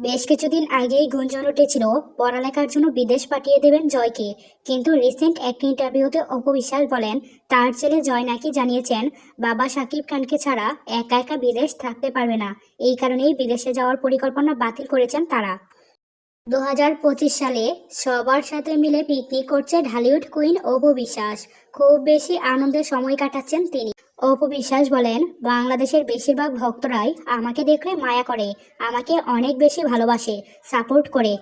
বেশ কিছুদিন আগেই গুঞ্জন উঠেছিল, পড়ালেখার জন্য বিদেশ পাঠিয়ে দেবেন জয়কে। কিন্তু রিসেন্ট একটি ইন্টারভিউতে অপবিশ্বাস বলেন, তার ছেলে জয় নাকি জানিয়েছেন, বাবা সাকিব খানকে ছাড়া একা একা বিদেশ থাকতে পারবে না। এই কারণেই বিদেশে যাওয়ার পরিকল্পনা বাতিল করেছেন তারা। দু হাজার পঁচিশ সালে সবার সাথে মিলে পিকনিক করছে ঢালিউড কুইন অপু বিশ্বাস খুব বেশি আনন্দের সময় কাটাচ্ছেন তিনি। অপু বিশ্বাস বলেন, বাংলাদেশের বেশিরভাগ ভক্তরাই আমাকে দেখলে মায়া করে, আমাকে অনেক বেশি ভালোবাসে, সাপোর্ট করে।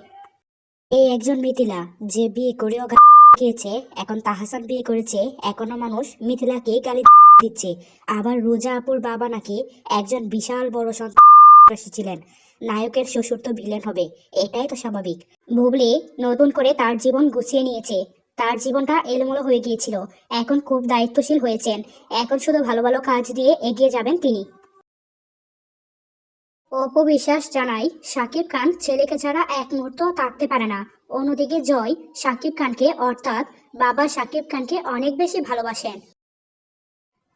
এই একজন মিথিলা, যে বিয়ে করেও খেয়েছে, এখন তাহাসান বিয়ে করেছে, এখনও মানুষ মিথিলাকে গালি দিচ্ছে। আবার রোজা আপুর বাবা নাকি একজন বিশাল বড় সন্ত্রাসী ছিলেন। নায়কের শ্বশুর তো ভিলেন হবে, এটাই তো স্বাভাবিক। বুবলি নতুন করে তার জীবন গুছিয়ে নিয়েছে। তার জীবনটা এলোমেলো হয়ে গিয়েছিল। এখন খুব দায়িত্বশীল হয়েছেন। এখন শুধু ভালো ভালো কাজ দিয়ে এগিয়ে যাবেন তিনি। অপবিশ্বাস জানাই শাকিব খান ছেলেকে ছাড়া এক মুহূর্ত থাকতে পারে না। অন্যদিকে জয় শাকিব খানকে, অর্থাৎ বাবা শাকিব খানকে অনেক বেশি ভালোবাসেন।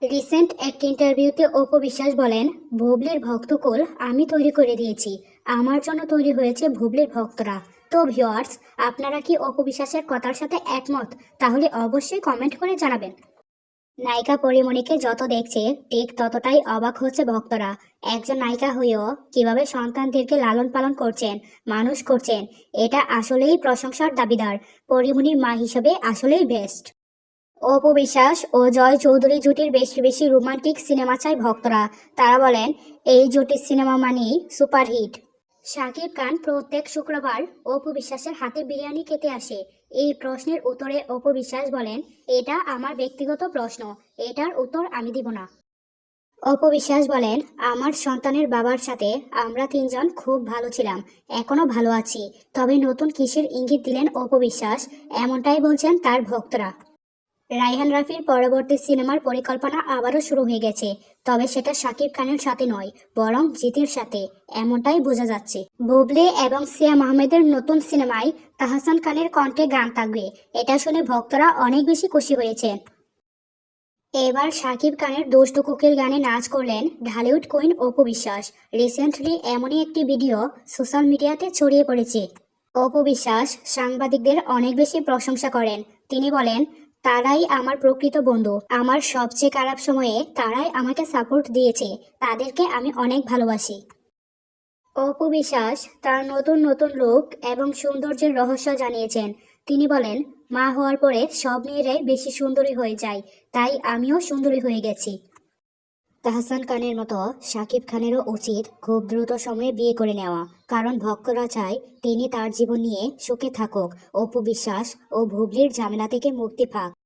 রিসেন্ট এক ইন্টারভিউতে অপু বিশ্বাস বলেন ভুবলির ভক্তকুল আমি তৈরি করে দিয়েছি। আমার জন্য তৈরি হয়েছে ভুবলির ভক্তরা। তো ভিওয়ার্স আপনারা কি অপবিশ্বাসের কথার সাথে একমত? তাহলে অবশ্যই কমেন্ট করে জানাবেন। নায়িকা পরিমণিকে যত দেখছে, ঠিক ততটাই অবাক হচ্ছে ভক্তরা। একজন নায়িকা হয়েও কীভাবে সন্তানদেরকে লালন পালন করছেন, মানুষ করছেন, এটা আসলেই প্রশংসার দাবিদার। পরিমণির মা হিসেবে আসলেই বেস্ট অপবিশ্বাস ও জয় চৌধুরী জুটির বেশি বেশি রোমান্টিক সিনেমা চায় ভক্তরা। তারা বলেন, এই জুটির সিনেমা মানেই সুপারহিট শাকিব খান প্রত্যেক শুক্রবার অপু বিশ্বাসের হাতে বিরিয়ানি খেতে আসে। এই প্রশ্নের উত্তরে অপু বিশ্বাস বলেন, এটা আমার ব্যক্তিগত প্রশ্ন, এটার উত্তর আমি দিব না। অপু বিশ্বাস বলেন, আমার সন্তানের বাবার সাথে আমরা তিনজন খুব ভালো ছিলাম, এখনও ভালো আছি। তবে নতুন কিসের ইঙ্গিত দিলেন অপু বিশ্বাস? এমনটাই বলছেন তার ভক্তরা। রাইহান রাফির পরবর্তী সিনেমার পরিকল্পনা আবারও শুরু হয়ে গেছে, তবে সেটা শাকিব খানের সাথে নয়, বরং জিতের সাথে, এমনটাই বোঝা যাচ্ছে। বুবলে এবং সিয়াম আহমেদের নতুন সিনেমায় তাহসান খানের কণ্ঠে গান থাকবে, এটা শুনে ভক্তরা অনেক বেশি খুশি হয়েছেন এবার শাকিব খানের দুষ্টু কুকির গানে নাচ করলেন ঢালিউড কুইন অপু বিশ্বাস। রিসেন্টলি এমনই একটি ভিডিও সোশ্যাল মিডিয়াতে ছড়িয়ে পড়েছে। অপু বিশ্বাস সাংবাদিকদের অনেক বেশি প্রশংসা করেন। তিনি বলেন তারাই আমার প্রকৃত বন্ধু। আমার সবচেয়ে খারাপ সময়ে তারাই আমাকে সাপোর্ট দিয়েছে। তাদেরকে আমি অনেক ভালোবাসি। অপু বিশ্বাস তার নতুন নতুন লোক এবং সৌন্দর্যের রহস্য জানিয়েছেন। তিনি বলেন, মা হওয়ার পরে সব মেয়েরাই বেশি সুন্দরী হয়ে যায়। তাই আমিও সুন্দরী হয়ে গেছি। তাহসান খানের মতো শাকিব খানেরও উচিত খুব দ্রুত সময়ে বিয়ে করে নেওয়া। কারণ ভক্তরা চায় তিনি তার জীবন নিয়ে সুখে থাকুক, অপু বিশ্বাস ও ভুবলির ঝামেলা থেকে মুক্তি পাক।